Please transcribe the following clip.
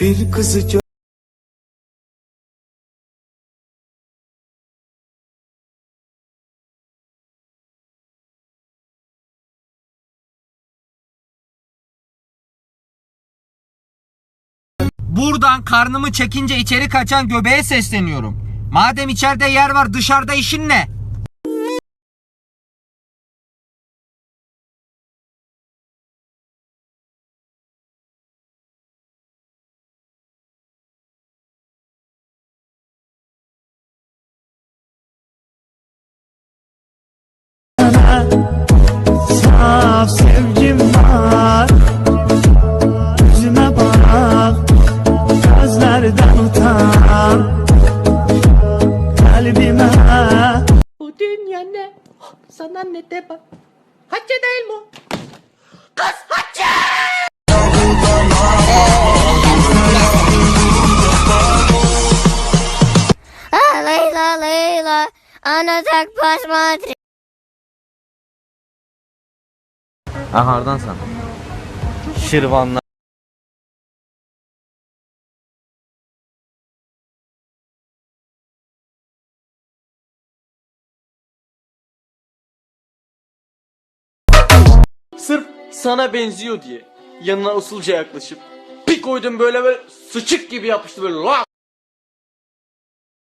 Bir kızı çok Buradan karnımı çekince içeri kaçan göbeğe sesleniyorum. Madem içeride yer var dışarıda işin ne? Sana ne de bak. Hacı değil mi? o? Ah, Leyla, Leyla, ana tek başıma Ahardan sen. Şirvanlar. Sırf sana benziyor diye yanına usulca yaklaşıp bir koydum böyle böyle sıçık gibi yapıştı böyle